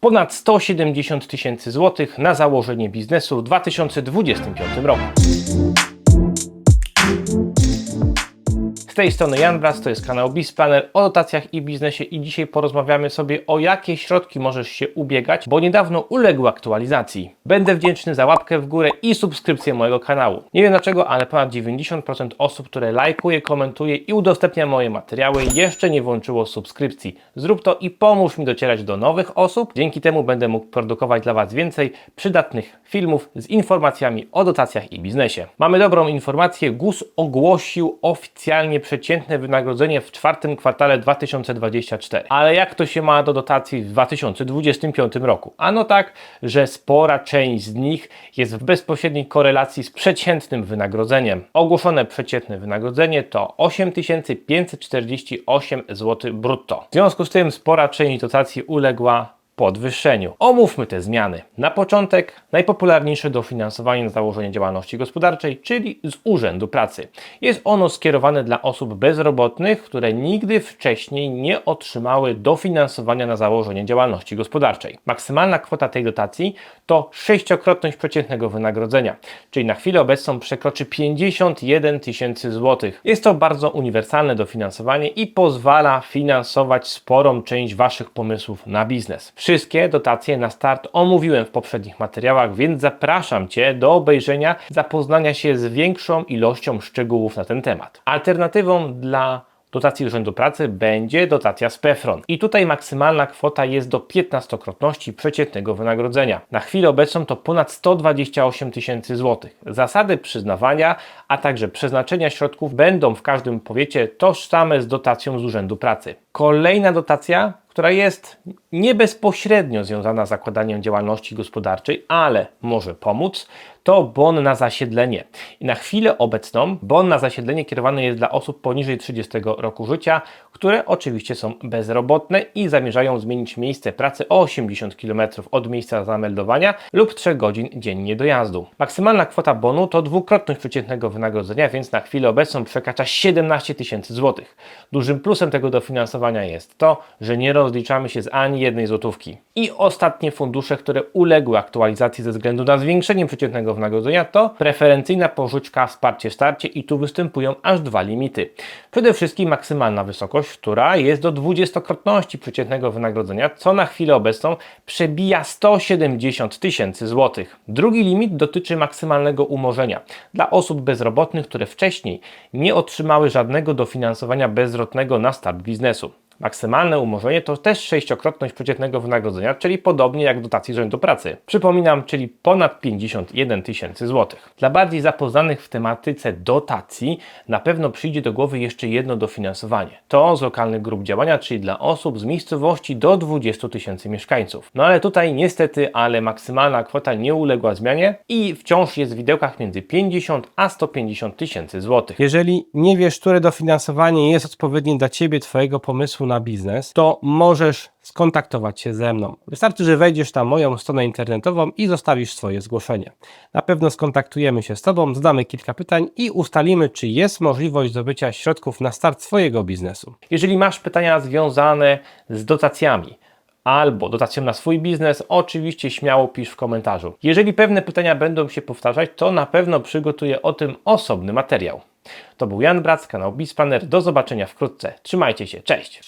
ponad 170 tysięcy złotych na założenie biznesu w 2025 roku. Tej strony Jan Bras, to jest kanał BizPlanner o dotacjach i biznesie i dzisiaj porozmawiamy sobie o jakie środki możesz się ubiegać, bo niedawno uległ aktualizacji. Będę wdzięczny za łapkę w górę i subskrypcję mojego kanału. Nie wiem dlaczego, ale ponad 90% osób, które lajkuje, komentuje i udostępnia moje materiały jeszcze nie włączyło subskrypcji. Zrób to i pomóż mi docierać do nowych osób. Dzięki temu będę mógł produkować dla Was więcej przydatnych filmów z informacjami o dotacjach i biznesie. Mamy dobrą informację. GUS ogłosił oficjalnie przeciętne wynagrodzenie w czwartym kwartale 2024. Ale jak to się ma do dotacji w 2025 roku? Ano tak, że spora część z nich jest w bezpośredniej korelacji z przeciętnym wynagrodzeniem. Ogłoszone przeciętne wynagrodzenie to 8548 zł brutto. W związku z tym spora część dotacji uległa podwyższeniu. Omówmy te zmiany. Na początek najpopularniejsze dofinansowanie na założenie działalności gospodarczej, czyli z Urzędu Pracy. Jest ono skierowane dla osób bezrobotnych, które nigdy wcześniej nie otrzymały dofinansowania na założenie działalności gospodarczej. Maksymalna kwota tej dotacji to sześciokrotność przeciętnego wynagrodzenia, czyli na chwilę obecną przekroczy 51 tysięcy złotych. Jest to bardzo uniwersalne dofinansowanie i pozwala finansować sporą część Waszych pomysłów na biznes. Wszystkie dotacje na start omówiłem w poprzednich materiałach, więc zapraszam Cię do obejrzenia, zapoznania się z większą ilością szczegółów na ten temat. Alternatywą dla dotacji Urzędu Pracy będzie dotacja z PEFRON. I tutaj maksymalna kwota jest do 15-krotności przeciętnego wynagrodzenia. Na chwilę obecną to ponad 128 tysięcy złotych. Zasady przyznawania, a także przeznaczenia środków będą w każdym powiecie tożsame z dotacją z Urzędu Pracy. Kolejna dotacja, która jest nie bezpośrednio związana z zakładaniem działalności gospodarczej, ale może pomóc, to bon na zasiedlenie. I na chwilę obecną bon na zasiedlenie kierowany jest dla osób poniżej 30 roku życia, które oczywiście są bezrobotne i zamierzają zmienić miejsce pracy o 80 km od miejsca zameldowania lub 3 godzin dziennie dojazdu. Maksymalna kwota bonu to dwukrotność przeciętnego wynagrodzenia, więc na chwilę obecną przekracza 17 tysięcy złotych. Dużym plusem tego dofinansowania jest to, że nie rozliczamy się z ani jednej złotówki. I ostatnie fundusze, które uległy aktualizacji ze względu na zwiększenie przeciętnego wynagrodzenia to preferencyjna pożyczka wsparcie starcie i tu występują aż dwa limity. Przede wszystkim maksymalna wysokość, która jest do 20-krotności przeciętnego wynagrodzenia, co na chwilę obecną przebija 170 tysięcy złotych. Drugi limit dotyczy maksymalnego umorzenia dla osób bezrobotnych, które wcześniej nie otrzymały żadnego dofinansowania bezzwrotnego na start biznesu. Maksymalne umorzenie to też sześciokrotność przeciętnego wynagrodzenia, czyli podobnie jak dotacji Urzędu Pracy. Przypominam, czyli ponad 51 tysięcy złotych. Dla bardziej zapoznanych w tematyce dotacji na pewno przyjdzie do głowy jeszcze jedno dofinansowanie. To z lokalnych grup działania, czyli dla osób z miejscowości do 20 tysięcy mieszkańców. No ale tutaj niestety, ale maksymalna kwota nie uległa zmianie i wciąż jest w widełkach między 50 a 150 tysięcy złotych. Jeżeli nie wiesz, które dofinansowanie jest odpowiednie dla Ciebie, Twojego pomysłu na biznes, to możesz skontaktować się ze mną. Wystarczy, że wejdziesz na moją stronę internetową i zostawisz swoje zgłoszenie. Na pewno skontaktujemy się z Tobą, zadamy kilka pytań i ustalimy, czy jest możliwość zdobycia środków na start swojego biznesu. Jeżeli masz pytania związane z dotacjami, albo dotacją na swój biznes, oczywiście śmiało pisz w komentarzu. Jeżeli pewne pytania będą się powtarzać, to na pewno przygotuję o tym osobny materiał. To był Jan Brac, kanał Bizplaner. Do zobaczenia wkrótce. Trzymajcie się, cześć!